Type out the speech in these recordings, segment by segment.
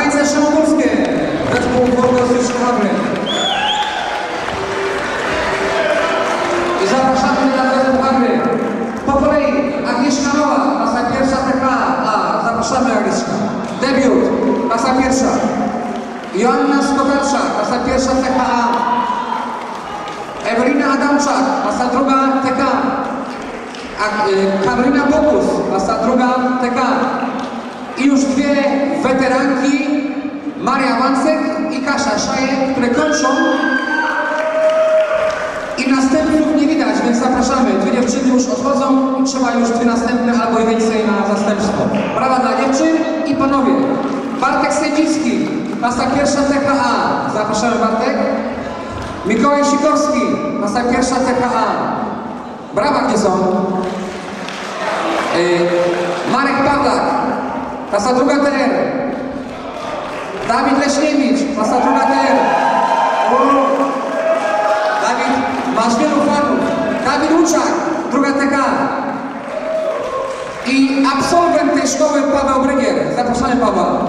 Margańca Szymogowskie, zespół Borgos już Hamlet. I zapraszamy na zespół Hamlet. Po kolei Agnieszka Nowa, klasa pierwsza TK. A, zapraszamy Agnieszka. Debiut, klasa pierwsza. Joanna Skowalsza, klasa pierwsza TKA. Ewelina Adamczak, klasa druga TK. Y, Karolina Bokus, klasa druga TK. I już dwie weteranki, Maria Wancek i Kasia Szaje, które kończą. I następnych nie widać, więc zapraszamy. Dwie dziewczyny już odchodzą trzeba już dwie następne albo i więcej na zastępstwo. Brawa dla dziewczyn i panowie. Bartek Sędzicki, klasa pierwsza TKA. Zapraszamy Bartek. Mikołaj Sikorski, klasa pierwsza TKA. Brawa gdzie są? Yy, Marek Pawlak, klasa druga TR. Dawid Leśniewicz, klasa druga TR. Dawid, masz wielu fanów. Dawid Łuczak, druga TK. I absolwent tej szkoły Paweł Brygier. Zapraszamy Pawła.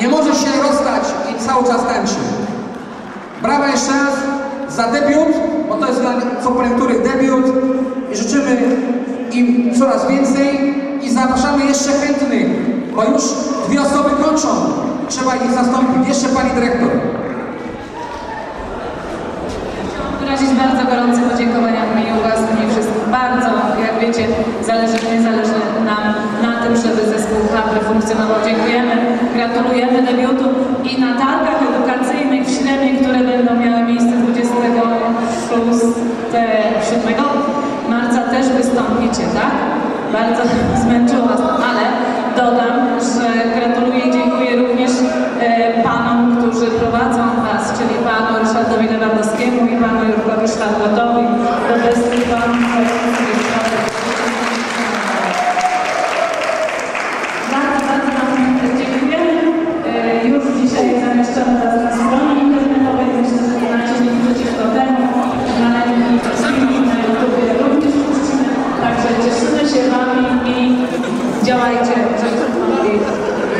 Nie może się rozstać i cały czas tańczy. Brawa jeszcze raz za debiut, bo to jest dla co po niektórych debiut. I życzymy im coraz więcej i zapraszamy jeszcze chętnych, bo już dwie osoby kończą. Trzeba ich zastąpić. Jeszcze pani dyrektor. wyrazić bardzo gorące podziękowania w imieniu Was, w imieniu wszystkich. Bardzo, jak wiecie, zależy mi, zależy nam na tym, żeby zespół Habry funkcjonował. Dziękujemy, gratulujemy debiutu i na targach edukacyjnych w Śremie, które będą miały miejsce 27 marca też wystąpicie, tak? Bardzo zmęczyło Was, ale dodam, że gratuluję i dziękuję również e, panom, którzy prowadzą Was, czyli panu Ryszardowi Lewandowskiemu i panu Jurkowi Szwargotowi. Do wszystkich panów, Bardzo, bardzo Wam dziękujemy. E, Już dzisiaj zamieszczamy Was na stronie internetowej. Myślę, że nie macie nic przeciwko temu. Na filmik na YouTube również puścimy. Także cieszymy się Wami i działajcie, żebyśmy mogli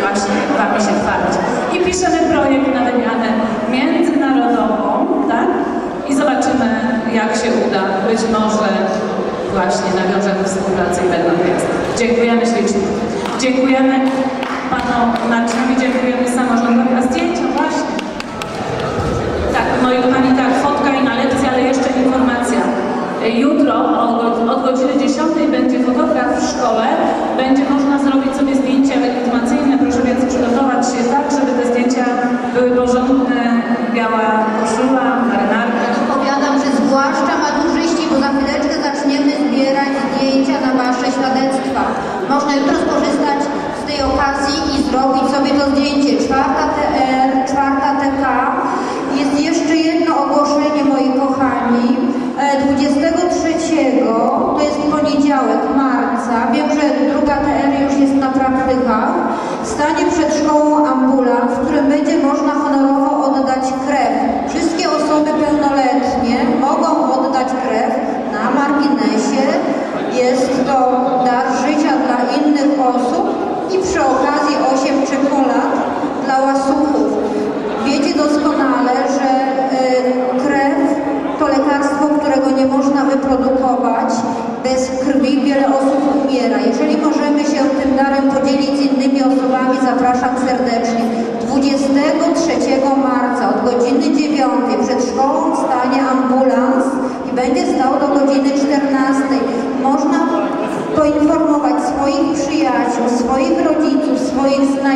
właśnie Wami się chwalić. I piszemy projekt na wymianę międzynarodową, tak? I zobaczymy, jak się uda. Być może właśnie nawiążemy współpracę i będą gwiazdy. Dziękujemy ślicznie. Dziękujemy Panu Marcinowi, dziękujemy samorządowi. A zdjęcia właśnie. Tak, moi kochani, tak, fotka i na lekcji, ale jeszcze informacja. Jutro o go- od godziny 10 będzie fotograf w szkole. Będzie można zrobić sobie zdjęcia legitymacyjne. Proszę więc przygotować się tak, żeby te zdjęcia były porządne. Biała koszula, marynarka. Powiadam, że zwłaszcza maturzyści, bo za chwileczkę zaczniemy zbierać zdjęcia na Wasze Można jutro skorzystać z tej okazji i zrobić sobie to zdjęcie. Czwarta TR, czwarta TK. Jest jeszcze jedno ogłoszenie, moi kochani. E, 23, to jest poniedziałek, marca. Wiem, że druga TR już jest na praktykach. Stanie przed szkołą ambulans, w którym będzie można honorowo oddać krew. Wszystkie osoby pełnoletnie mogą oddać krew na marginesie. Jest to osób i przy okazji 8 czekolad dla łasuchów.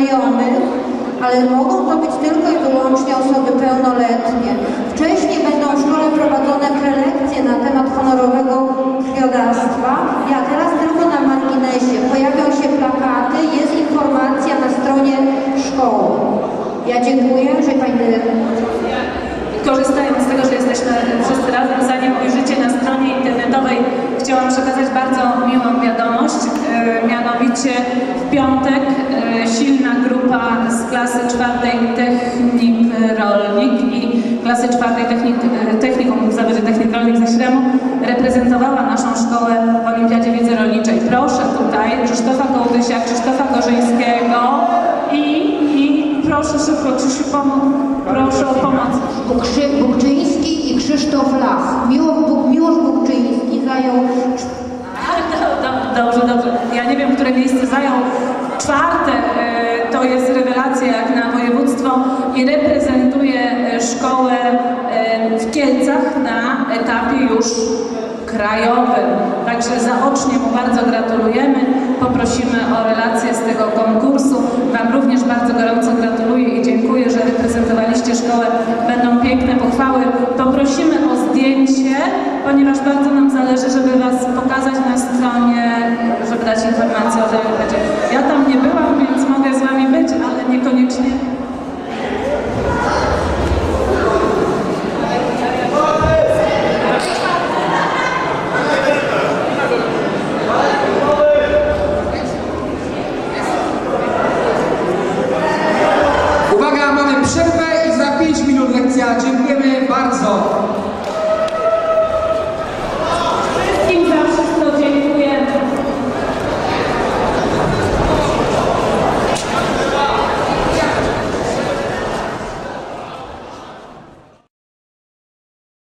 Znajomych, ale mogą to być tylko i wyłącznie osoby pełnoletnie. Wcześniej będą w szkole prowadzone prelekcje na temat honorowego krwiodawstwa, ja teraz tylko na marginesie. Pojawią się plakaty, jest informacja na stronie szkoły. Ja dziękuję, że Pani. Korzystając z tego, że jesteśmy wszyscy razem, zanim ujrzycie na stronie internetowej, chciałam przekazać bardzo miłą wiadomość. E, mianowicie w piątek klasy czwartej technik rolnik i klasy czwartej technik, technikum zawodzie technik rolnik ze Śremu reprezentowała naszą szkołę w Olimpiadzie Wiedzy Rolniczej. Proszę tutaj Krzysztofa Kołdysia, Krzysztofa Gorzyńskiego i, i proszę szybko, Krzysiu, pomóc. Proszę o pomoc. Bukczyński i Krzysztof Lach. Miłosz, Buk- Miłosz Bukczyński zajął Dobrze, dobrze. Ja nie wiem, które miejsce zajął. Czwarte e, to jest rewelacja jak na województwo i reprezentuje e, szkołę e, w Kielcach na etapie już krajowym. Także zaocznie mu bardzo gratulujemy. Poprosimy o relację z tego konkursu. Wam również bardzo gorąco gratuluję ponieważ bardzo nam zależy, żeby Was pokazać na stronie, żeby dać informację o tym. Ja tam nie byłam, więc mogę z Wami być, ale niekoniecznie Uwaga, mamy przerwę i za 5 minut lekcja. Dziękujemy bardzo.